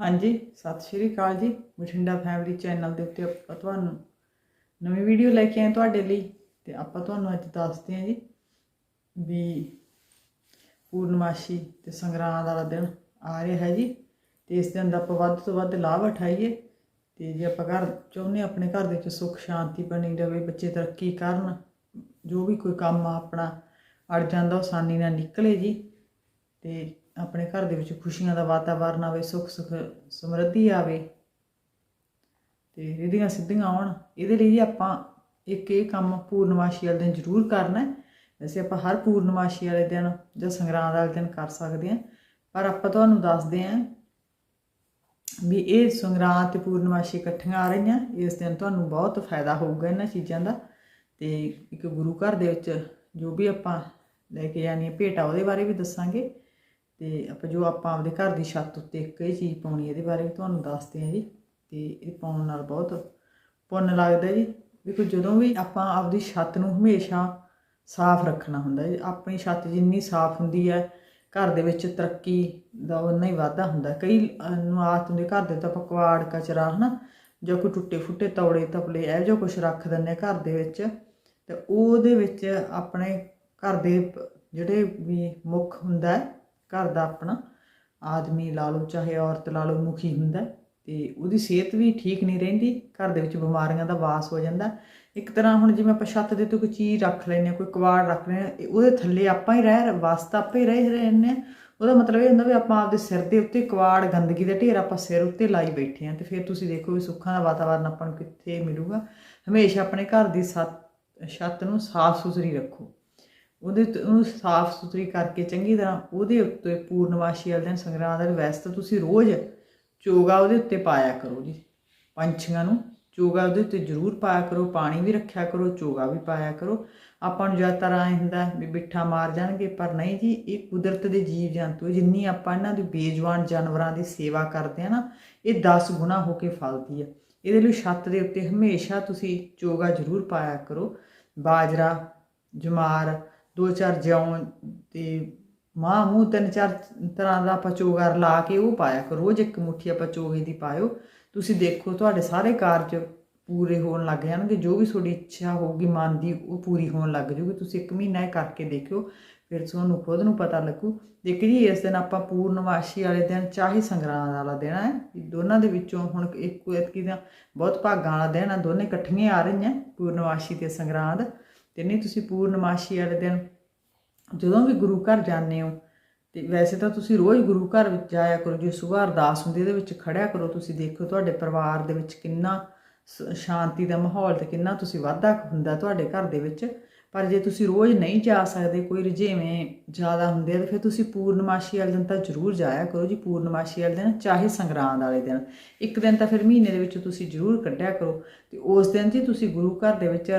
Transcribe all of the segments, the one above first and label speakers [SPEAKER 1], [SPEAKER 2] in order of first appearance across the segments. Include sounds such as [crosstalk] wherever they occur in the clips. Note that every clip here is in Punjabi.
[SPEAKER 1] ਹਾਂਜੀ, ਸਤਿ ਸ਼੍ਰੀ ਅਕਾਲ ਜੀ। ਬਠਿੰਡਾ ਫੈਮਿਲੀ ਚੈਨਲ ਦੇ ਉੱਤੇ ਆਪਾਂ ਤੁਹਾਨੂੰ ਨਵੀਂ ਵੀਡੀਓ ਲੈ ਕੇ ਆਏ ਤੁਹਾਡੇ ਲਈ ਤੇ ਆਪਾਂ ਤੁਹਾਨੂੰ ਅੱਜ ਦੱਸਦੇ ਹਾਂ ਜੀ ਵੀ ਪੂਰਨਮਾਸ਼ੀ ਤੇ ਸੰਗਰਾਂਦ ਵਾਲਾ ਦਿਨ ਆ ਰਿਹਾ ਹੈ ਜੀ ਤੇ ਇਸ ਦਿਨ ਦਾ ਆਪਾਂ ਵੱਧ ਤੋਂ ਵੱਧ ਲਾਭ ਉਠਾਈਏ ਤੇ ਜੇ ਆਪਾਂ ਘਰ ਚਾਹੁੰਦੇ ਹਾਂ ਆਪਣੇ ਘਰ ਦੇ ਵਿੱਚ ਸੁੱਖ, ਸ਼ਾਂਤੀ ਬਣੀ ਰਵੇ, ਬੱਚੇ ਤਰੱਕੀ ਕਰਨ, ਜੋ ਵੀ ਕੋਈ ਕੰਮ ਆ ਆਪਣਾ ਅੜ ਜਾਂਦਾ ਉਹ ਆਸਾਨੀ ਨਾਲ ਨਿਕਲੇ ਜੀ ਤੇ ਆਪਣੇ ਘਰ ਦੇ ਵਿੱਚ ਖੁਸ਼ੀਆਂ ਦਾ ਵਾਤਾਵਰਨ ਆਵੇ, ਸੁੱਖ, ਸੁਖ, ਸਮਰਿੱਧੀ ਆਵੇ, ਤੇ ਰਿਧੀਆਂ ਸਿੱਧੀਆਂ ਆਉਣ ਇਹਦੇ ਲਈ ਆਪਾਂ ਇੱਕ ਇਹ ਕੰਮ ਪੂਰਨਮਾਸ਼ੀ ਵਾਲੇ ਦਿਨ ਜ਼ਰੂਰ ਕਰਨਾ ਹੈ। ਵੈਸੇ ਆਪਾਂ ਹਰ ਪੂਰਨਮਾਸ਼ੀ ਵਾਲੇ ਦਿਨ ਜਾਂ ਸੰਗਰਾਂਦ ਵਾਲੇ ਦਿਨ ਕਰ ਸਕਦੇ ਹਾਂ, ਪਰ ਆਪਾਂ ਤੁਹਾਨੂੰ ਦੱਸਦੇ ਹਾਂ ਵੀ ਇਹ ਸੰਗਰਾਂਦ ਤੇ ਪੂਰਨਮਾਸ਼ੀ ਇਕੱਠੀਆਂ ਆ ਰਹੀਆਂ, ਇਸ ਦਿਨ ਤੁਹਾਨੂੰ ਬਹੁਤ ਫਾਇਦਾ ਹੋਊਗਾ ਇਹਨਾਂ ਚੀਜ਼ਾਂ ਦਾ। ਤੇ ਇੱਕ ਗੁਰੂ ਘਰ ਦੇ ਵਿੱਚ ਜੋ ਵੀ ਆਪਾਂ ਲੈ ਕੇ ਜਾਣੀ ਹੈ ਭੇਟਾ, ਉਹਦੇ ਬਾਰੇ ਵੀ ਦੱਸਾਂਗੇ। ਤੇ ਆਪਾਂ ਜੋ ਆਪਾਂ ਆਪਦੇ ਘਰ ਦੀ ਛੱਤ ਉੱਤੇ ਇੱਕ ਇਹ ਚੀਜ਼ ਪਾਉਣੀ ਇਹਦੇ ਬਾਰੇ ਵੀ ਤੁਹਾਨੂੰ ਦੱਸਦੇ ਹਾਂ ਜੀ ਤੇ ਇਹ ਪਾਉਣ ਨਾਲ ਬਹੁਤ ਪੁੰਨ ਲੱਗਦਾ ਜੀ। ਵੀ ਕੋਈ ਜਦੋਂ ਵੀ ਆਪਾਂ ਆਪਦੀ ਛੱਤ ਨੂੰ ਹਮੇਸ਼ਾ ਸਾਫ਼ ਰੱਖਣਾ ਹੁੰਦਾ ਜੀ ਆਪਣੀ ਛੱਤ ਜਿੰਨੀ ਸਾਫ਼ ਹੁੰਦੀ ਹੈ ਘਰ ਦੇ ਵਿੱਚ ਤਰੱਕੀ ਦਾ ਉਨਾ ਹੀ ਵਾਧਾ ਹੁੰਦਾ। ਕਈ ਅਹ, ਨੂੰ ਘਰ ਦੇ ਤਾਂ ਪਕਵਾੜ ਕਵਾੜ ਕਚਰਾ ਹਨਾ ਜਾਂ ਕੋਈ ਟੁੱਟੇ ਫੁੱਟੇ ਤੌੜੇ ਤਪਲੇ ਇਹੋ ਜਿਹਾ ਕੁਝ ਰੱਖ ਦਿੰਦੇ ਆ ਘਰ ਦੇ ਵਿੱਚ। ਤੇ ਉਹਦੇ ਵਿੱਚ ਆਪਣੇ ਘਰ ਦੇ ਜਿਹੜੇ ਵੀ ਮੁੱਖ ਹੁੰਦਾ ਹੈ ਘਰ ਦਾ ਆਪਣਾ ਆਦਮੀ ਲਾ ਲਓ ਚਾਹੇ ਔਰਤ ਲਾ ਲਓ ਮੁਖੀ ਹੁੰਦਾ ਹੈ, ਤੇ ਉਹਦੀ ਸਿਹਤ ਵੀ ਠੀਕ ਨਹੀਂ ਰਹਿੰਦੀ ਘਰ ਦੇ ਵਿੱਚ ਬਿਮਾਰੀਆਂ ਦਾ ਵਾਸ ਹੋ ਜਾਂਦਾ ਇੱਕ ਤਰ੍ਹਾਂ ਹੁਣ ਜਿਵੇਂ ਆਪਾਂ ਛੱਤ ਦੇ ਉੱਤੇ ਕੋਈ ਚੀਜ਼ ਰੱਖ ਲੈਂਦੇ ਹਾਂ ਕੋਈ ਕਵਾੜ ਰੱਖ ਲੈਂਦੇ ਹਾਂ ਉਹਦੇ ਥੱਲੇ ਆਪਾਂ ਹੀ ਰਹਿ ਵਾਸਤਾ ਆਪੇ ਹੀ ਰਹਿ ਰਹਿੰਦੇ ਹਾਂ। ਉਹਦਾ ਮਤਲਬ ਇਹ ਹੁੰਦਾ ਵੀ ਆਪਾਂ ਆਪਦੇ ਸਿਰ ਦੇ ਉੱਤੇ ਕਵਾੜ ਗੰਦਗੀ ਦਾ ਢੇਰ ਆਪਾਂ ਸਿਰ ਉੱਤੇ ਲਾਈ ਬੈਠੇ ਹਾਂ ਤੇ ਫਿਰ ਤੁਸੀਂ ਦੇਖੋ ਵੀ ਸੁੱਖਾਂ ਦਾ ਵਾਤਾਵਰਨ ਆਪਾਂ ਨੂੰ ਕਿੱਥੇ ਮਿਲੂਗਾ। ਹਮੇਸ਼ਾ ਆਪਣੇ ਘਰ ਦੀ ਸੱਤ ਛੱਤ ਨੂੰ ਸਾਫ਼ ਸੁਥਰੀ ਰੱਖੋ। ਉਹਦੇ ਉੱਤੇ ਉਹਨੂੰ ਸਾਫ਼ ਸੁਥਰੀ ਕਰਕੇ ਚੰਗੀ ਤਰ੍ਹਾਂ ਉਹਦੇ ਉੱਤੇ ਪੂਰਨਮਾਸ਼ੀ ਵਾਲੇ ਦਿਨ ਸੰਗਰਾਂਦ ਵਾਲੇ ਵੈਸੇ ਤਾਂ ਤੁਸੀਂ ਰੋਜ਼ ਚੋਗਾ ਉਹਦੇ ਉੱਤੇ ਪਾਇਆ ਕਰੋ ਜੀ, ਪੰਛੀਆਂ ਨੂੰ ਚੋਗਾ ਉਹਦੇ ਉੱਤੇ ਜ਼ਰੂਰ ਪਾਇਆ ਕਰੋ, ਪਾਣੀ ਵੀ ਰੱਖਿਆ ਕਰੋ, ਚੋਗਾ ਵੀ ਪਾਇਆ ਕਰੋ। ਆਪਾਂ ਨੂੰ ਜ਼ਿਆਦਾਤਰ ਐਂ ਹੁੰਦਾ ਵੀ ਬਿੱਠਾ ਮਾਰ ਜਾਣਗੇ, ਪਰ ਨਹੀਂ ਜੀ, ਇਹ ਕੁਦਰਤ ਦੇ ਜੀਵ ਜੰਤੂ ਜਿੰਨੀ ਆਪਾਂ ਇਹਨਾਂ ਦੀ ਬੇਜਵਾਨ ਜਾਨਵਰਾਂ ਦੀ ਸੇਵਾ ਕਰਦੇ ਆ ਨਾ, ਇਹ 10 ਗੁਣਾ ਹੋ ਕੇ ਫਲਦੀ ਆ ਇਹਦੇ ਲਈ ਛੱਤ ਦੇ ਉੱਤੇ ਹਮੇਸ਼ਾ ਤੁਸੀਂ ਚੋਗਾ ਜ਼ਰੂਰ ਪਾਇਆ ਕਰੋ। ਬਾਜਰਾ, ਜਮਾਰ ਦੋ ਚਾਰ ਜਿਉਂ ਤੇ ਮਾਂ ਮੂੰਹ ਤਿੰਨ ਚਾਰ ਤਰ੍ਹਾਂ ਦਾ ਆਪਾਂ ਚੋਗਾ ਲਾ ਕੇ ਉਹ ਪਾਇਆ ਕਰੋ, ਰੋਜ਼ ਇੱਕ ਮੁੱਠੀ ਆਪਾਂ ਚੋਗੇ ਦੀ ਪਾਇਓ। ਤੁਸੀਂ ਦੇਖੋ ਤੁਹਾਡੇ ਸਾਰੇ ਕਾਰਜ ਪੂਰੇ ਹੋਣ ਲੱਗ ਜਾਣਗੇ, ਜੋ ਵੀ ਤੁਹਾਡੀ ਇੱਛਾ ਹੋਊਗੀ, ਮਨ ਦੀ ਉਹ ਪੂਰੀ ਹੋਣ ਲੱਗ ਜੂਗੀ ਤੁਸੀਂ ਇੱਕ ਮਹੀਨਾ ਇਹ ਕਰਕੇ ਦੇਖਿਓ, ਫਿਰ ਤੁਹਾਨੂੰ ਖੁਦ ਨੂੰ ਪਤਾ ਲੱਗੂ। ਦੇਖ ਜੀ, ਇਸ ਦਿਨ ਆਪਾਂ ਪੂਰਨਮਾਸ਼ੀ ਵਾਲੇ ਦਿਨ ਚਾਹੇ ਸੰਗਰਾਂਦ ਵਾਲਾ ਦਿਨ ਹੈ। ਦੋਨਾਂ ਦੇ ਵਿੱਚੋਂ ਹੁਣ ਇੱਕ ਐਤਕੀ ਦਾ ਬਹੁਤ ਭਾਗਾਂ ਵਾਲਾ ਦਿਨ ਆ ਦੋਨੇ ਇਕੱਠੀਆਂ ਆ ਰਹੀਆਂ ਪੂਰਨਮਾਸ਼ੀ ਤੇ ਸੰਗਰਾਂਦ। ਤੇ ਨਹੀਂ ਤੁਸੀਂ ਪੂਰਨਮਾਸ਼ੀ ਵਾਲੇ ਦਿਨ ਜਦੋਂ ਵੀ ਗੁਰੂ ਘਰ ਜਾਂਦੇ ਹੋ, ਤੇ ਵੈਸੇ ਤਾਂ ਤੁਸੀਂ ਰੋਜ਼ ਗੁਰੂ ਘਰ ਵਿੱਚ ਜਾਇਆ ਕਰੋ, ਜੇ ਸੁਬਾਹ ਅਰਦਾਸ ਹੁੰਦੀ ਇਹਦੇ ਵਿੱਚ ਖੜਿਆ ਕਰੋ, ਤੁਸੀਂ ਦੇਖੋ ਤੁਹਾਡੇ ਪਰਿਵਾਰ ਦੇ ਵਿੱਚ ਕਿੰਨਾ ਸ- ਸ਼ਾਂਤੀ ਦਾ ਮਾਹੌਲ ਤੇ ਕਿੰਨਾ ਤੁਸੀਂ ਵਾਧਾ ਹੁੰਦਾ ਤੁਹਾਡੇ ਘਰ ਦੇ ਵਿੱਚ। ਪਰ ਜੇ ਤੁਸੀਂ ਰੋਜ਼ ਨਹੀਂ ਜਾ ਸਕਦੇ, ਕੋਈ ਰੁਝੇਵੇਂ ਜ਼ਿਆਦਾ ਹੁੰਦੇ ਆ, ਤਾਂ ਫਿਰ ਤੁਸੀਂ ਪੂਰਨਮਾਸ਼ੀ ਵਾਲੇ ਦਿਨ ਤਾਂ ਜ਼ਰੂਰ ਜਾਇਆ ਕਰੋ ਜੀ ਪੂਰਨਮਾਸ਼ੀ ਵਾਲੇ ਦਿਨ, ਚਾਹੇ ਸੰਗਰਾਂਦ ਵਾਲੇ ਦਿਨ। ਇੱਕ ਦਿਨ ਤਾਂ ਫਿਰ ਮਹੀਨੇ ਦੇ ਵਿੱਚ ਤੁਸੀਂ ਜ਼ਰੂਰ ਕੱਢਿਆ ਕਰੋ, ਤੇ ਉਸ ਦਿਨ ਜੀ ਤੁਸੀਂ ਗੁਰੂ ਘਰ ਦੇ ਵਿੱਚ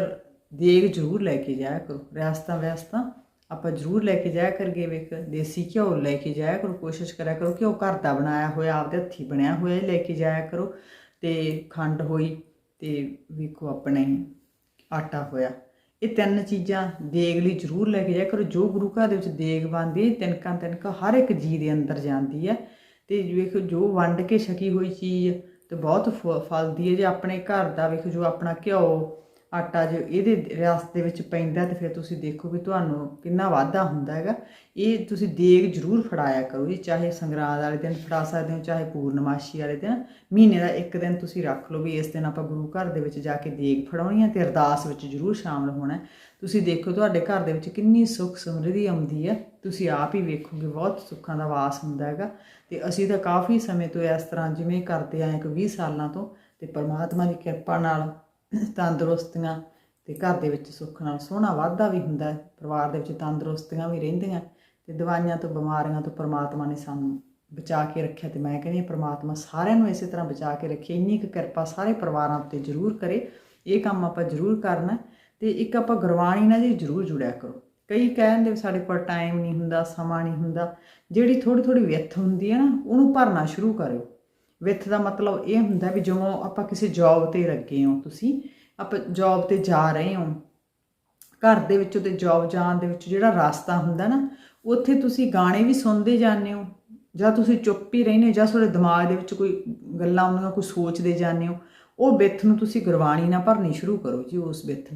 [SPEAKER 1] ਦੇਗ ਜ਼ਰੂਰ ਲੈ ਕੇ ਜਾਇਆ ਕਰੋ। ਰਿਆਸਤਾਂ ਵਿਆਸਤਾਂ ਆਪਾਂ ਜ਼ਰੂਰ ਲੈ ਕੇ ਜਾਇਆ ਕਰਗੇ ਵੇਖ। ਦੇਸੀ ਘਿਓ ਲੈ ਕੇ ਜਾਇਆ ਕਰੋ, ਕੋਸ਼ਿਸ਼ ਕਰਿਆ ਕਰੋ ਕਿ ਉਹ ਘਰ ਦਾ ਬਣਾਇਆ ਹੋਇਆ, ਆਪਦੇ ਹੱਥੀ ਬਣਿਆ ਹੋਇਆ ਹੀ ਲੈ ਕੇ ਜਾਇਆ ਕਰੋ। ਤੇ ਖੰਡ ਹੋਈ ਤੇ ਵੇਖੋ ਆਪਣੇ ਆਟਾ ਹੋਇਆ। ਇਹ ਤਿੰਨ ਚੀਜ਼ਾਂ ਦੇਗ ਲਈ ਜ਼ਰੂਰ ਲੈ ਕੇ ਜਾਇਆ ਕਰੋ। ਜੋ ਗੁਰੂ ਘਰ ਦੇ ਵਿੱਚ ਦੇਗ ਬਣਦੀ ਹੈ ਤਿਨਕਾਂ ਹਰ ਇੱਕ ਜੀ ਦੇ ਅੰਦਰ ਜਾਂਦੀ ਹੈ। ਤੇ ਵੇਖੋ ਜੋ ਵੰਡ ਕੇ ਛਕੀ ਹੋਈ ਚੀਜ਼ ਤੇ ਬਹੁਤ ਫ- ਫਲਦੀ ਹੈ। ਜੇ ਆਪਣੇ ਘਰ ਦਾ ਵੇਖੋ ਜੋ ਆਪਣਾ ਘਿਓ ਆਟਾ ਜੇ ਇਹਦੇ ਰਿਆਸਤ ਦੇ ਵਿੱਚ ਪੈਂਦਾ ਤੇ ਫਿਰ ਤੁਸੀਂ ਦੇਖੋ ਵੀ ਤੁਹਾਨੂੰ ਕਿੰਨਾ ਵਾਧਾ ਹੁੰਦਾ ਹੈਗਾ। ਇਹ ਤੁਸੀਂ ਦੇਗ ਜ਼ਰੂਰ ਫੜਾਇਆ ਕਰੋ ਜੀ, ਚਾਹੇ ਸੰਗਰਾਂਦ ਵਾਲੇ ਦਿਨ ਫੜਾ ਸਕਦੇ ਹੋ, ਚਾਹੇ ਪੂਰਨਮਾਸ਼ੀ ਵਾਲੇ ਦਿਨ। ਮਹੀਨੇ ਦਾ ਇੱਕ ਦਿਨ ਤੁਸੀਂ ਰੱਖ ਲਓ ਵੀ ਇਸ ਦਿਨ ਆਪਾਂ ਗੁਰੂ ਘਰ ਦੇ ਵਿੱਚ ਜਾ ਕੇ ਦੇਗ ਫੜਾਉਣੀ ਹੈ ਤੇ ਅਰਦਾਸ ਵਿੱਚ ਜ਼ਰੂਰ ਸ਼ਾਮਲ ਹੋਣਾ ਤੁਸੀਂ ਦੇਖੋ ਤੁਹਾਡੇ ਘਰ ਦੇ ਵਿੱਚ ਕਿੰਨੀ ਸੁੱਖ ਸਮਰਿੱਧੀ ਆਉਂਦੀ ਹੈ। ਤੁਸੀਂ ਆਪ ਹੀ ਵੇਖੋਗੇ ਬਹੁਤ ਸੁੱਖਾਂ ਦਾ ਵਾਸ ਹੁੰਦਾ ਹੈਗਾ। ਤੇ ਅਸੀਂ ਤਾਂ ਕਾਫੀ ਸਮੇਂ ਤੋਂ ਇਸ ਤਰ੍ਹਾਂ ਜਿਵੇਂ ਕਰਦੇ ਆਏ ਇੱਕ 20 ਸਾਲਾਂ ਤੋਂ ਤੇ ਪਰਮਾਤਮਾ ਦੀ ਕਿਰਪਾ ਨਾਲ [clears throat] ਤੰਦਰੁਸਤੀਆਂ ਤੇ ਘਰ ਦੇ ਵਿੱਚ ਸੁੱਖ ਨਾਲ ਸੋਹਣਾ ਵਾਧਾ ਵੀ ਹੁੰਦਾ ਹੈ, ਪਰਿਵਾਰ ਦੇ ਵਿੱਚ ਤੰਦਰੁਸਤੀਆਂ ਵੀ ਰਹਿੰਦੀਆਂ ਤੇ ਦਵਾਈਆਂ ਤੋਂ, ਬਿਮਾਰੀਆਂ ਤੋਂ ਪਰਮਾਤਮਾ ਨੇ ਸਾਨੂੰ ਬਚਾ ਕੇ ਰੱਖਿਆ ਤੇ ਮੈਂ ਕਹਿੰਦੀ ਹਾਂ ਪਰਮਾਤਮਾ ਸਾਰਿਆਂ ਨੂੰ ਇਸੇ ਤਰ੍ਹਾਂ ਬਚਾ ਕੇ ਰੱਖੇ, ਇੰਨੀ ਕੁ ਕਿਰਪਾ ਸਾਰੇ ਪਰਿਵਾਰਾਂ ਉੱਤੇ ਜ਼ਰੂਰ ਕਰੇ, ਇਹ ਕੰਮ ਆਪਾਂ ਜ਼ਰੂਰ ਕਰਨਾ ਹੈ ਤੇ ਇੱਕ ਆਪਾਂ ਗੁਰਬਾਣੀ ਨਾਲ ਜੀ ਜ਼ਰੂਰ ਜੁੜਿਆ ਕਰੋ। ਕਈ ਕਹਿੰਦੇ ਵੀ ਸਾਡੇ ਕੋਲ ਟਾਈਮ ਨਹੀਂ ਹੁੰਦਾ, ਸਮਾਂ ਨਹੀਂ ਹੁੰਦਾ, ਜਿਹੜੀ ਥੋੜੀ ਥੋੜੀ ਵਿੱਥ ਹੁੰਦੀ ਹੈ ਨਾ, ਉਹਨੂੰ ਭਰਨਾ ਸ਼ੁਰੂ ਕਰਿਓ। ਵਿੱਥ ਦਾ ਮਤਲਬ ਇਹ ਹੁੰਦਾ ਵੀ ਜਦੋਂ ਆਪਾਂ ਕਿਸੇ ਜੌਬ ਤੇ ਲੱਗੇ ਹੋ, ਤੁਸੀਂ ਆਪਾਂ ਜੌਬ ਤੇ ਜਾ ਰਹੇ ਹੋ, ਘਰ ਦੇ ਵਿੱਚੋਂ ਤੇ ਜੌਬ ਜਾਣ ਦੇ ਵਿੱਚ ਜਿਹੜਾ ਰਸਤਾ ਹੁੰਦਾ ਨਾ, ਉੱਥੇ ਤੁਸੀਂ ਗਾਣੇ ਵੀ ਸੁਣਦੇ ਜਾਂਦੇ ਹੋ, ਜਾਂ ਤੁਸੀਂ ਚੁੱਪ ਹੀ ਰਹਿੰਦੇ ਹੋ, ਜਾਂ ਤੁਹਾਡੇ ਦਿਮਾਗ ਦੇ ਵਿੱਚ ਕੋਈ ਗੱਲਾਂ ਆਉਂਦੀਆਂ ਕੋਈ ਸੋਚਦੇ ਜਾਂਦੇ ਹੋ, ਉਹ ਬਿੱਥ ਨੂੰ ਤੁਸੀਂ ਗੁਰਬਾਣੀ ਨਾਲ ਭਰਨੀ ਸ਼ੁਰੂ ਕਰੋ ਜੀ ਉਸ ਬਿੱਥ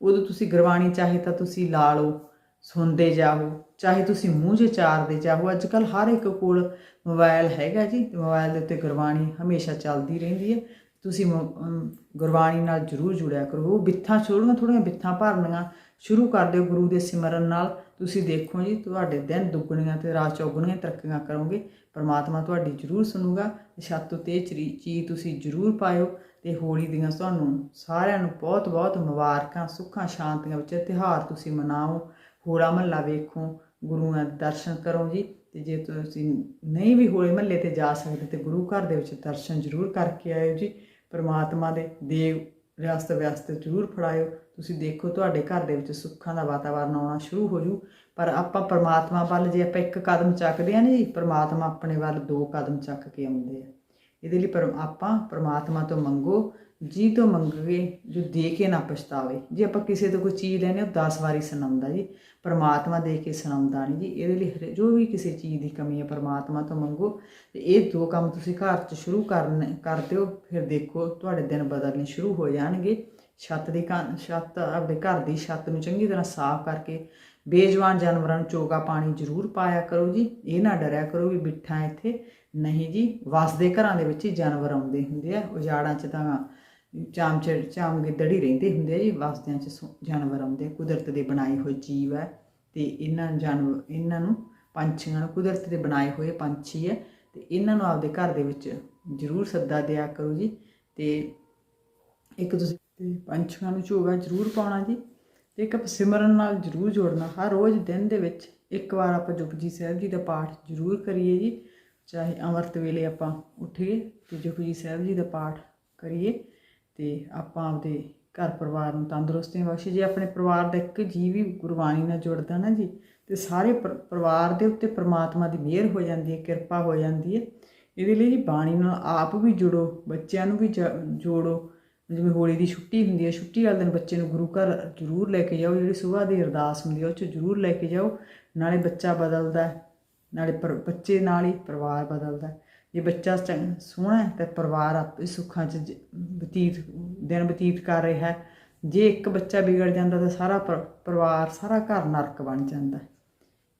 [SPEAKER 1] ਉਦੋਂ ਤੁਸੀਂ ਗੁਰਬਾਣੀ ਚਾਹੇ ਤਾਂ ਤੁਸੀਂ ਲਾ ਲਓ। ਸੁਣਦੇ ਜਾਓ, ਚਾਹੇ ਤੁਸੀਂ ਮੂੰਹ 'ਚ ਚਾਰਦੇ ਜਾਓ ਅੱਜ ਕੱਲ ਹਰ ਇੱਕ ਕੋਲ ਮੋਬਾਈਲ ਹੈਗਾ ਜੀ ਤੇ ਮੋਬਾਈਲ ਦੇ ਉੱਤੇ ਗੁਰਬਾਣੀ ਹਮੇਸ਼ਾ ਚੱਲਦੀ ਰਹਿੰਦੀ ਹੈ। ਤੁਸੀਂ ਮ- ਗੁਰਬਾਣੀ ਨਾਲ ਜ਼ਰੂਰ ਜੁੜਿਆ ਕਰੋ ਬਿੱਥਾਂ ਛੋੜੀਆਂ ਥੋੜੀਆਂ ਬਿੱਥਾਂ ਭਰਨੀਆਂ ਸ਼ੁਰੂ ਕਰ ਦਿਓ ਗੁਰੂ ਦੇ ਸਿਮਰਨ ਨਾਲ। ਤੁਸੀਂ ਦੇਖੋ ਜੀ, ਤੁਹਾਡੇ ਦਿਨ ਦੁੱਗਣੀਆਂ ਤੇ ਰਾਤ ਚੌਗਣੀਆਂ ਤਰੱਕੀਆਂ ਕਰੋਗੇ, ਪਰਮਾਤਮਾ ਤੁਹਾਡੀ ਜ਼ਰੂਰ ਸੁਣੂਗਾ, ਛੱਤ ਉਤੇ ਚੀ ਤੁਸੀਂ ਜ਼ਰੂਰ ਪਾਇਓ ਤੇ ਹੋਲੀ ਦੀਆਂ ਤੁਹਾਨੂੰ ਸਾਰਿਆਂ ਨੂੰ ਬਹੁਤ ਬਹੁਤ ਮੁਬਾਰਕਾਂ, ਸੁੱਖਾਂ, ਸ਼ਾਂਤੀਆਂ ਵਿੱਚ ਤਿਉਹਾਰ ਤੁਸੀਂ ਮਨਾਓ। ਹੋਲਾ ਮਹੱਲਾ ਵੇਖੋ, ਗੁਰੂਆਂ ਦੇ ਦਰਸ਼ਨ ਕਰੋ ਜੀ, ਤੇ ਜੇ ਤੁਸੀਂ ਨਹੀਂ ਵੀ ਹੋਲੇ ਮਹੱਲੇ ਤੇ ਜਾ ਸਕਦੇ ਤੇ ਗੁਰੂ ਘਰ ਦੇ ਵਿੱਚ ਦਰਸ਼ਨ ਜ਼ਰੂਰ ਕਰਕੇ ਆਇਓ ਜੀ, ਪਰਮਾਤਮਾ ਦੇ ਦੇਵ ਰਿਆਸਤ ਵਿਆਸਤ ਜ਼ਰੂਰ ਫੜਾਇਓ, ਤੁਸੀਂ ਦੇਖੋ ਤੁਹਾਡੇ ਘਰ ਦੇ ਵਿੱਚ ਸੁੱਖਾਂ ਦਾ ਵਾਤਾਵਰਨ ਆਉਣਾ ਸ਼ੁਰੂ ਹੋ ਜੂ, ਪਰ ਆਪਾਂ ਪਰਮਾਤਮਾ ਵੱਲ ਜੇ ਆਪਾਂ ਇੱਕ ਕਦਮ ਚੱਕਦੇ ਆ ਨਾ ਜੀ, ਪਰਮਾਤਮਾ ਆਪਣੇ ਵੱਲ ਦੋ ਕਦਮ ਚੱਕ ਕੇ ਆਉਂਦੇ ਆ। ਇਹਦੇ ਲਈ ਪਰ ਆਪਾਂ ਪਰਮਾਤਮਾ ਤੋਂ ਮੰਗੋ, ਜੀ ਤੋਂ ਮੰਗਗੇ ਜੋ ਦੇ ਕੇ ਨਾ ਪਛਤਾਵੇ। ਜੇ ਆਪਾਂ ਕਿਸੇ ਤੋਂ ਕੋਈ ਚੀਜ਼ ਲੈਨੇ ਉਹ 10 ਵਾਰੀ ਸੁਣਾਉਂਦਾ ਜੀ। ਪਰਮਾਤਮਾ ਦੇ ਕੇ ਸੁਣਾਉਂਦਾ ਨਹੀਂ ਜੀ। ਇਹਦੇ ਲਈ ਹਰੇ- ਜੋ ਵੀ ਕਿਸੇ ਚੀਜ਼ ਦੀ ਕਮੀ ਹੈ, ਪਰਮਾਤਮਾ ਤੋਂ ਮੰਗੋ। ਤੇ ਇਹ ਦੋ ਕੰਮ ਤੁਸੀਂ ਘਰ 'ਚ ਸ਼ੁਰੂ ਕਰਨ ਕਰ ਦਿਓ ਫਿਰ ਦੇਖੋ ਤੁਹਾਡੇ ਦਿਨ ਬਦਲਣੇ ਸ਼ੁਰੂ ਹੋ ਜਾਣਗੇ। ਛੱਤ ਦੀ ਕਾਂ- ਛੱਤ ਆਪਣੇ ਘਰ ਦੀ ਛੱਤ ਨੂੰ ਚੰਗੀ ਤਰ੍ਹਾਂ ਸਾਫ਼ ਕਰਕੇ ਬੇਜਵਾਨ ਜਾਨਵਰਾਂ ਨੂੰ ਚੋਗਾ ਪਾਣੀ ਜ਼ਰੂਰ ਪਾਇਆ ਕਰੋ ਜੀ। ਇਹ ਨਾ ਡਰਿਆ ਕਰੋ ਵੀ ਬਿੱਠਾ ਇੱਥੇ ਨਹੀਂ ਜੀ। ਵਸਦੇ ਘਰਾਂ ਦੇ ਵਿੱਚ ਹੀ ਜਾਨਵਰ ਆਉਂਦੇ ਹੁੰਦੇ ਆ। ਉਜਾੜਾਂ 'ਚ ਤਾਂ ਚਾਮ ਚ ਚਾਮ ਗਿੱਦੜੀ ਰਹਿੰਦੇ ਹੁੰਦੇ ਆ ਜੀ ਵਸਦਿਆਂ 'ਚ ਸੋ- ਜਾਨਵਰ ਆਉਂਦੇ ਕੁਦਰਤ ਦੇ ਬਣਾਏ ਹੋਏ ਜੀਵ ਹੈ ਤੇ ਇਹਨਾਂ ਜਾਨਵਰ ਇਹਨਾਂ ਨੂੰ ਪੰਛੀਆਂ ਨੂੰ ਕੁਦਰਤ ਦੇ ਬਣਾਏ ਹੋਏ ਪੰਛੀ ਹੈ ਤੇ ਇਹਨਾਂ ਨੂੰ ਆਪਦੇ ਘਰ ਦੇ ਵਿੱਚ ਜ਼ਰੂਰ ਸੱਦਾ ਦਿਆ ਕਰੋ ਜੀ ਤੇ ਇੱਕ ਤੁਸੀਂ ਤੇ ਪੰਛੀਆਂ ਨੂੰ ਝੋਗਾ ਜ਼ਰੂਰ ਪਾਉਣਾ ਜੀ ਤੇ ਇੱਕ ਸਿਮਰਨ ਨਾਲ ਜ਼ਰੂਰ ਜੋੜਨਾ, ਹਰ ਰੋਜ਼ ਦਿਨ ਦੇ ਵਿੱਚ ਇੱਕ ਵਾਰ ਆਪਾਂ ਜਪਜੀ ਸਾਹਿਬ ਜੀ ਦਾ ਪਾਠ ਜ਼ਰੂਰ ਕਰੀਏ ਜੀ, ਚਾਹੇ ਅੰਮ੍ਰਿਤ ਵੇਲੇ ਆਪਾਂ ਉੱਠੀਏ ਤੇ ਜਪਜੀ ਸਾਹਿਬ ਜੀ ਦਾ ਪਾਠ ਕਰੀਏ। ਤੇ ਆਪਾਂ ਆਪਦੇ ਘਰ ਪਰਿਵਾਰ ਨੂੰ ਤੰਦਰੁਸਤੀ ਬਖਸ਼ੇ। ਜੇ ਆਪਣੇ ਪਰਿਵਾਰ ਦਾ ਇੱਕ ਜੀਵ ਵੀ ਗੁਰਬਾਣੀ ਨਾਲ ਜੁੜਦਾ ਨਾ ਜੀ, ਤੇ ਸਾਰੇ ਪਰ- ਪਰਿਵਾਰ ਦੇ ਉੱਤੇ ਪ੍ਰਮਾਤਮਾ ਦੀ ਮਿਹਰ ਹੋ ਜਾਂਦੀ ਹੈ, ਕਿਰਪਾ ਹੋ ਜਾਂਦੀ ਹੈ, ਇਹਦੇ ਲਈ ਜੀ ਬਾਣੀ ਨਾਲ ਆਪ ਵੀ ਜੁੜੋ, ਬੱਚਿਆਂ ਨੂੰ ਵੀ ਜ- ਜੋੜੋ। ਜਿਵੇਂ ਹੋਲੀ ਦੀ ਛੁੱਟੀ ਹੁੰਦੀ ਹੈ, ਛੁੱਟੀ ਵਾਲੇ ਦਿਨ ਬੱਚੇ ਨੂੰ ਗੁਰੂ ਘਰ ਜ਼ਰੂਰ ਲੈ ਕੇ ਜਾਓ, ਜਿਹੜੀ ਸਵੇਰ ਦੀ ਅਰਦਾਸ ਹੁੰਦੀ ਹੈ, ਉਹ 'ਚ ਜ਼ਰੂਰ ਲੈ ਕੇ ਜਾਓ। ਨਾਲੇ ਬੱਚਾ ਬਦਲਦਾ ਨਾਲੇ ਪਰ, ਬੱਚੇ ਨਾਲ ਹੀ ਪਰਿਵਾਰ ਬਦਲਦਾ ਜੇ ਬੱਚਾ ਚੰਗ- ਸੋਹਣਾ ਹੈ ਤਾਂ ਪਰਿਵਾਰ ਆਪੇ ਸੁੱਖਾਂ 'ਚ ਬਤੀਤ, ਦਿਨ ਬਤੀਤ ਕਰ ਰਿਹਾ ਹੈ। ਜੇ ਇੱਕ ਬੱਚਾ ਵਿਗੜ ਜਾਂਦਾ ਤਾਂ ਸਾਰਾ ਪਰ- ਪਰਿਵਾਰ, ਸਾਰਾ ਘਰ ਨਰਕ ਬਣ ਜਾਂਦਾ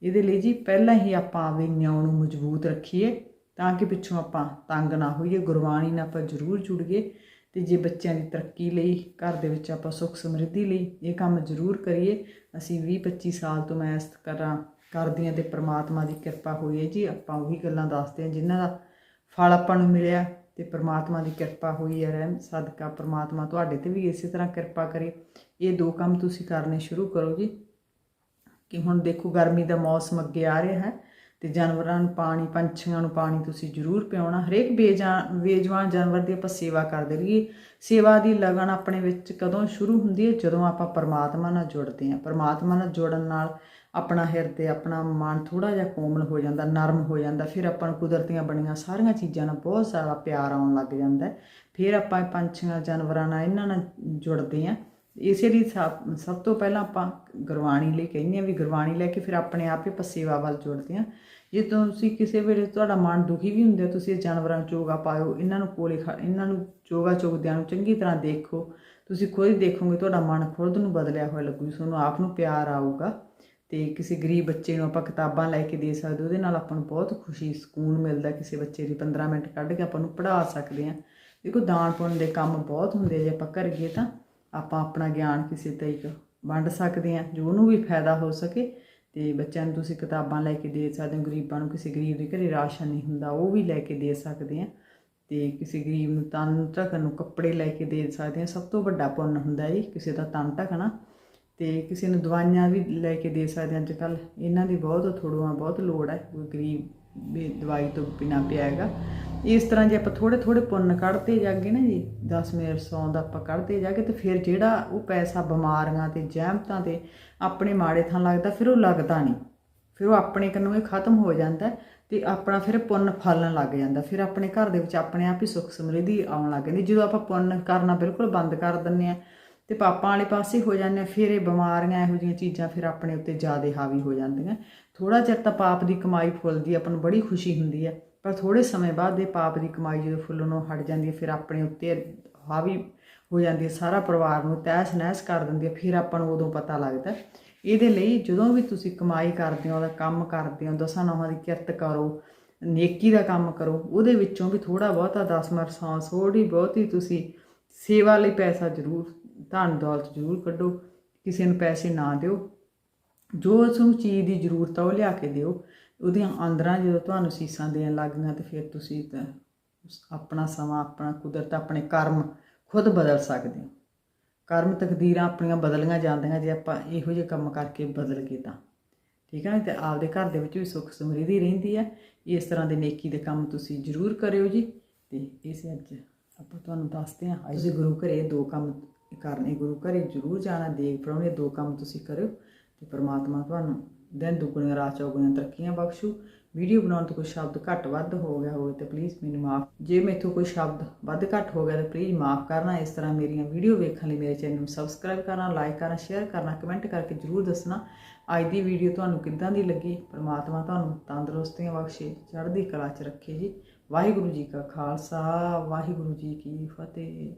[SPEAKER 1] ਇਹਦੇ ਲਈ ਜੀ ਪਹਿਲਾਂ ਹੀ ਆਪਾਂ ਆਪਣੀ ਨਿਉ ਨੂੰ ਮਜ਼ਬੂਤ ਰੱਖੀਏ ਤਾਂ ਕਿ ਪਿੱਛੋਂ ਆਪਾਂ ਤੰਗ ਨਾ ਹੋਈਏ, ਗੁਰਬਾਣੀ ਨਾਲ ਆਪਾਂ ਜ਼ਰੂਰ ਜੁੜੀਏ ਤੇ ਜੇ ਬੱਚਿਆਂ ਦੀ ਤਰੱਕੀ ਲਈ, ਘਰ ਦੇ ਵਿੱਚ ਆਪਾਂ ਸੁੱਖ ਸਮਰਿੱਧੀ ਲਈ ਇਹ ਕੰਮ ਜ਼ਰੂਰ ਕਰੀਏ। ਅਸੀਂ 20 25 ਸਾਲ ਤੋਂ ਮੈਂ ਇਸ ਕਰਾਂ ਕਰਦੀ ਹਾਂ ਤੇ ਪ੍ਰਮਾਤਮਾ ਦੀ ਕਿਰਪਾ ਹੋਈ ਹੈ ਜੀ। ਆਪਾਂ ਉਹੀ ਗੱਲਾਂ ਦੱਸਦੇ ਹਾਂ ਜਿਨ੍ਹਾਂ ਦਾ ਫਲ ਆਪਾਂ ਨੂੰ ਮਿਲਿਆ ਤੇ ਪ੍ਰਮਾਤਮਾ ਦੀ ਕਿਰਪਾ ਹੋਈ ਹੈ ਰਹਿਮ, ਸਦਕਾ ਪ੍ਰਮਾਤਮਾ ਤੁਹਾਡੇ ਤੇ ਵੀ ਇਸੇ ਤਰ੍ਹਾਂ ਕਿਰਪਾ ਕਰੇ। ਇਹ ਦੋ ਕੰਮ ਤੁਸੀਂ ਕਰਨੇ ਸ਼ੁਰੂ ਕਰੋ ਜੀ। ਕਿ ਹੁਣ ਦੇਖੋ ਗਰਮੀ ਦਾ ਮੌਸਮ ਅੱਗੇ ਆ ਰਿਹਾ ਹੈ ਤੇ ਜਾਨਵਰਾਂ ਨੂੰ ਪਾਣੀ, ਪੰਛੀਆਂ ਨੂੰ ਪਾਣੀ ਤੁਸੀਂ ਜ਼ਰੂਰ ਪਿਆਉਣਾ। ਹਰੇਕ ਬੇਜਾਨ, ਬੇਜਵਾਨ ਜਾਨਵਰ ਦੀ ਆਪਾਂ ਸੇਵਾ ਕਰਦੇ ਰਹੀਏ। ਸੇਵਾ ਦੀ ਲਗਨ ਆਪਣੇ ਵਿੱਚ ਕਦੋਂ ਸ਼ੁਰੂ ਹੁੰਦੀ ਹੈ? ਜਦੋਂ ਆਪਾਂ ਪਰਮਾਤਮਾ ਨਾਲ ਜੁੜਦੇ ਹਾਂ। ਪਰਮਾਤਮਾ ਨਾਲ ਜੁੜਨ ਨਾਲ ਆਪਣਾ ਹਿਰਦੇ ਆਪਣਾ ਮਨ ਥੋੜਾ ਜਿਹਾ ਕੋਮਲ ਹੋ ਜਾਂਦਾ, ਨਰਮ ਹੋ ਜਾਂਦਾ, ਫਿਰ ਆਪਾਂ ਨੂੰ ਕੁਦਰਤੀਆਂ ਬਣੀਆਂ ਸਾਰੀਆਂ ਚੀਜ਼ਾਂ ਨਾਲ ਬਹੁਤ ਸਾਰਾ ਪਿਆਰ ਆਉਣ ਲੱਗ ਜਾਂਦਾ ਫਿਰ ਆਪਾਂ ਪੰਛੀਆਂ, ਜਾਨਵਰਾਂ ਨਾਲ ਇਹਨਾਂ ਨਾਲ ਜੁੜਦੇ ਹਾਂ। ਇਸੇ ਲਈ ਸਭ ਸਭ ਤੋਂ ਪਹਿਲਾਂ ਆਪਾਂ ਗੁਰਬਾਣੀ ਲਈ ਕਹਿੰਦੇ ਹਾਂ ਵੀ ਗੁਰਬਾਣੀ ਲੈ ਕੇ ਫਿਰ ਆਪਣੇ ਆਪ ਹੀ ਆਪਾਂ ਸੇਵਾ ਵੱਲ ਜੁੜਦੇ ਹਾਂ। ਜੇ ਤੁਸੀਂ ਕਿਸੇ ਵੇਲੇ ਤੁਹਾਡਾ ਮਨ ਦੁਖੀ ਵੀ ਹੁੰਦਾ, ਤੁਸੀਂ ਇਹ ਜਾਨਵਰਾਂ ਨੂੰ ਚੋਗਾ ਪਾਇਓ, ਇਹਨਾਂ ਨੂੰ ਕੋਲੇ ਖਾ, ਇਹਨਾਂ ਨੂੰ ਚੋਗਾ ਚੋਗਦਿਆਂ ਨੂੰ ਚੰਗੀ ਤਰ੍ਹਾਂ ਦੇਖੋ। ਤੁਸੀਂ ਖੁਦ ਦੇਖੋਗੇ, ਤੁਹਾਡਾ ਮਨ ਖੁਦ ਨੂੰ ਬਦਲਿਆ ਹੋਇਆ ਲੱਗੂ, ਤੁਹਾਨੂੰ ਆਪ ਨੂੰ ਪਿਆਰ ਆਊਗਾ। ਤੇ ਕਿਸੇ ਗਰੀਬ ਬੱਚੇ ਨੂੰ ਆਪਾਂ ਕਿਤਾਬਾਂ ਲੈ ਕੇ ਦੇ ਸਕਦੇ ਉਹਦੇ ਨਾਲ ਆਪਾਂ ਨੂੰ ਬਹੁਤ ਖੁਸ਼ੀ, ਸਕੂਨ ਮਿਲਦਾ, ਕਿਸੇ ਬੱਚੇ ਦੀ 15 ਮਿੰਟ ਕੱਢ ਕੇ ਆਪਾਂ ਨੂੰ ਪੜ੍ਹਾ ਸਕਦੇ ਹਾਂ। ਦੇਖੋ, ਦਾਨ ਪੁੰਨ ਦੇ ਕੰਮ ਬਹੁਤ ਹੁੰਦੇ ਜੇ ਆਪਾਂ ਕਰੀਏ ਤਾਂ ਆਪਾਂ ਆਪਣਾ ਗਿਆਨ ਕਿਸੇ ਤਰੀਕ ਵੰਡ ਸਕਦੇ ਹਾਂ, ਜੋ ਉਹਨੂੰ ਵੀ ਫਾਇਦਾ ਹੋ ਸਕੇ। ਤੇ ਬੱਚਿਆਂ ਨੂੰ ਤੁਸੀਂ ਕਿਤਾਬਾਂ ਲੈ ਕੇ ਦੇ ਸਕਦੇ ਹੋ, ਗਰੀਬਾਂ ਨੂੰ ਕਿਸੇ ਗਰੀਬ ਦੇ ਘਰੇ ਰਾਸ਼ਨ ਨਹੀਂ ਹੁੰਦਾ, ਉਹ ਵੀ ਲੈ ਕੇ ਦੇ ਸਕਦੇ ਆ ਤੇ ਕਿਸੇ ਗਰੀਬ ਨੂੰ ਤਨ ਢੱਕਣ ਨੂੰ ਕੱਪੜੇ ਲੈ ਕੇ ਦੇ ਸਕਦੇ ਆ ਸਭ ਤੋਂ ਵੱਡਾ ਪੁੰਨ ਹੁੰਦਾ ਜੀ, ਕਿਸੇ ਦਾ ਤਨ ਢੱਕਣਾ। ਤੇ ਕਿਸੇ ਨੂੰ ਦਵਾਈਆਂ ਵੀ ਲੈ ਕੇ ਦੇ ਸਕਦੇ ਹਾਂ। ਅੱਜ ਕੱਲ ਇਹਨਾਂ ਦੀ ਬਹੁਤ ਥੋੜ੍ਹਾ ਬਹੁਤ ਲੋੜ ਹੈ, ਕੋਈ ਗਰੀਬ ਵੀ ਦਵਾਈ ਤੋਂ ਬਿਨਾ ਪਿਆ ਹੈਗਾ। ਇਸ ਤਰ੍ਹਾਂ ਜੇ ਆਪਾਂ ਥੋੜੇ ਥੋੜੇ ਪੁੰਨ ਕੱਢਦੇ ਜਾਗੇ ਨਾ ਜੀ 10 ਮਿੰਟ, ਸੌਂ ਦਾ ਆਪਾਂ ਕੱਢਦੇ ਜਾਗੇ ਤੇ ਫਿਰ ਜਿਹੜਾ ਉਹ ਪੈਸਾ ਬਿਮਾਰੀਆਂ ਤੇ, ਜ਼ਹਿਮਤਾਂ ਤੇ ਆਪਣੇ ਮਾੜੇ ਥਾਂ ਲੱਗਦਾ, ਫਿਰ ਉਹ ਲੱਗਦਾ ਨਹੀਂ। ਫਿਰ ਉਹ ਆਪਣੇ ਕੰਨੋਂ ਇਹ ਖਤਮ ਹੋ ਜਾਂਦਾ ਹੈ ਤੇ ਆਪਣਾ ਫਿਰ ਪੁੰਨ ਫਲਣ ਲੱਗ ਜਾਂਦਾ। ਫਿਰ ਆਪਣੇ ਘਰ ਦੇ ਵਿੱਚ ਆਪਣੇ ਆਪ ਹੀ ਸੁੱਖ ਸਮਰਿੱਧੀ ਆਉਣ ਲੱਗ ਜਾਂਦੀ। ਜਦੋਂ ਆਪਾਂ ਪੁੰਨ ਕਰਨਾ ਬਿਲਕੁਲ ਬੰਦ ਕਰ ਦਿੰਨੇ ਆ ਤੇ ਪਾਪਾਂ ਵਾਲੇ ਪਾਸੇ ਹੋ ਜਾਂਦੇ ਆ, ਫਿਰ ਇਹ ਬਿਮਾਰੀਆਂ ਇਹੋ ਜਿਹੀਆਂ ਚੀਜ਼ਾਂ ਫਿਰ ਆਪਣੇ ਉੱਤੇ ਜ਼ਿਆਦਾ ਹਾਵੀ ਹੋ ਜਾਂਦੀਆਂ। ਥੋੜਾ ਚਿਰ ਤਾਂ ਪਾਪ ਦੀ ਕਮਾਈ ਫੁੱਲਦੀ ਆਪਾਂ ਨੂੰ ਬੜੀ ਖੁਸ਼ੀ ਹੁੰਦੀ ਹੈ ਪਰ ਥੋੜੇ ਸਮੇਂ ਬਾਅਦ ਇਹ ਪਾਪ ਦੀ ਕਮਾਈ ਜਦੋਂ ਫੁੱਲਣੋਂ ਹਟ ਜਾਂਦੀ ਹੈ ਫਿਰ ਆਪਣੇ ਉੱਤੇ ਹਾਵੀ ਹੋ ਜਾਂਦੀ ਹੈ ਸਾਰਾ ਪਰਿਵਾਰ ਨੂੰ ਤਹਿਸ ਨਹਿਸ ਕਰ ਦਿੰਦੀ ਹੈ ਫਿਰ ਆਪਾਂ ਨੂੰ ਉਦੋਂ ਪਤਾ ਲੱਗਦਾ। ਇਹਦੇ ਲਈ ਜਦੋਂ ਵੀ ਤੁਸੀਂ ਕਮਾਈ ਕਰਦੇ ਹੋ, ਉਹਦਾ ਕੰਮ ਕਰਦੇ ਹੋ, ਦਸਾਂ ਨੌਹਾਂ ਦੀ ਕਿਰਤ ਕਰੋ, ਨੇਕੀ ਦਾ ਕੰਮ ਕਰੋ, ਉਹਦੇ ਵਿੱਚੋਂ ਵੀ ਥੋੜਾ ਬਹੁਤਾ 10 ਮਰਸਾਂ ਥੋੜੀ ਬਹੁਤੀ ਤੁਸੀਂ ਸੇਵਾ ਲਈ ਪੈਸਾ ਜ਼ਰੂਰ ਧਨ ਦੌਲਤ ਜ਼ਰੂਰ ਕੱਢੋ, ਕਿਸੇ ਨੂੰ ਪੈਸੇ ਨਾ ਦਿਓ। ਜੋ ਤੁਹਾਨੂੰ ਚੀਜ਼ ਦੀ ਜ਼ਰੂਰਤ ਆ, ਉਹ ਲਿਆ ਕੇ ਦਿਓ। ਉਹਦੀਆਂ ਆਂਦਰਾਂ ਜਦੋਂ ਤੁਹਾਨੂੰ ਸੀਸਾਂ ਦੇਣ ਲੱਗਦੀਆਂ ਤੇ ਫਿਰ ਤੁਸੀਂ ਆਪਣਾ ਸਮਾਂ, ਆਪਣਾ ਕੁਦਰਤ, ਆਪਣੇ ਕਰਮ ਖੁਦ ਬਦਲ ਸਕਦੇ ਹੋ। ਕਰਮ ਤਕਦੀਰਾਂ ਆਪਣੀਆਂ ਬਦਲੀਆਂ ਜਾਂਦੀਆਂ, ਜੇ ਆਪਾਂ ਇਹੋ ਜਿਹੇ ਕੰਮ ਕਰਕੇ ਬਦਲ ਗਏ ਤਾਂ। ਠੀਕ ਹੈ ਨਾ? ਤੇ ਆਪਦੇ ਘਰ ਦੇ ਵਿੱਚ ਵੀ ਸੁੱਖ ਸਮਰਿੱਧੀ ਰਹਿੰਦੀ ਹੈ। ਇਸ ਤਰ੍ਹਾਂ ਦੇ ਨੇਕੀ ਦੇ ਕੰਮ ਤੁਸੀਂ ਜ਼ਰੂਰ ਕਰਿਓ ਜੀ। ਤੇ ਇਸ ਅੱਜ ਆਪਾਂ ਤੁਹਾਨੂੰ ਦੱਸਦੇ ਹਾਂ, ਅੱਜ ਦੇ ਗੁਰੂ ਘਰੇ ਦੋ ਕੰਮ ਕਰਨੇ ਗੁਰੂ ਘਰੇ ਜ਼ਰੂਰ ਜਾਣਾ, ਦੇਖ ਪਰਾਉਣੇ ਦੋ ਕੰਮ ਤੁਸੀਂ ਕਰਿਓ ਤੇ ਪ੍ਰਮਾਤਮਾ ਤੁਹਾਨੂੰ ਦਿਨ ਦੁੱਗਣੀਆਂ, ਰਾਤ ਚੌਗਣੀਆਂ ਤਰੱਕੀਆਂ ਬਖਸ਼ੂ। ਵੀਡੀਓ ਬਣਾਉਣ ਤੋਂ ਕੋਈ ਸ਼ਬਦ ਘੱਟ ਵੱਧ ਹੋ ਗਿਆ ਹੋਵੇ ਤਾਂ ਪਲੀਜ਼ ਮੈਨੂੰ ਮਾਫ, ਜੇ ਮੈਥੋਂ ਕੋਈ ਸ਼ਬਦ ਵੱਧ ਘੱਟ ਹੋ ਗਿਆ ਤਾਂ ਪਲੀਜ਼ ਮਾਫ ਕਰਨਾ। ਇਸ ਤਰ੍ਹਾਂ ਮੇਰੀਆਂ ਵੀਡੀਓ ਵੇਖਣ ਲਈ ਮੇਰੇ ਚੈਨਲ ਨੂੰ ਸਬਸਕ੍ਰਾਈਬ ਕਰਨਾ ਲਾਈਕ ਕਰਨਾ ਸ਼ੇਅਰ ਕਰਨਾ ਕਮੈਂਟ ਕਰਕੇ ਜਰੂਰ ਦੱਸਣਾ। ਅੱਜ ਦੀ ਵੀਡੀਓ ਤੁਹਾਨੂੰ ਕਿੱਦਾਂ ਦੀ ਲੱਗੀ? ਪ੍ਰਮਾਤਮਾ ਤੁਹਾਨੂੰ ਤੰਦਰੁਸਤੀਆਂ ਬਖਸ਼ੇ, ਚੜ੍ਹਦੀ ਕਲਾ 'ਚ ਰੱਖੇ ਜੀ। ਵਾਹਿਗੁਰੂ ਜੀ ਕਾ ਖਾਲਸਾ, ਵਾਹਿਗੁਰੂ ਜੀ ਕੀ ਫਤਿਹ।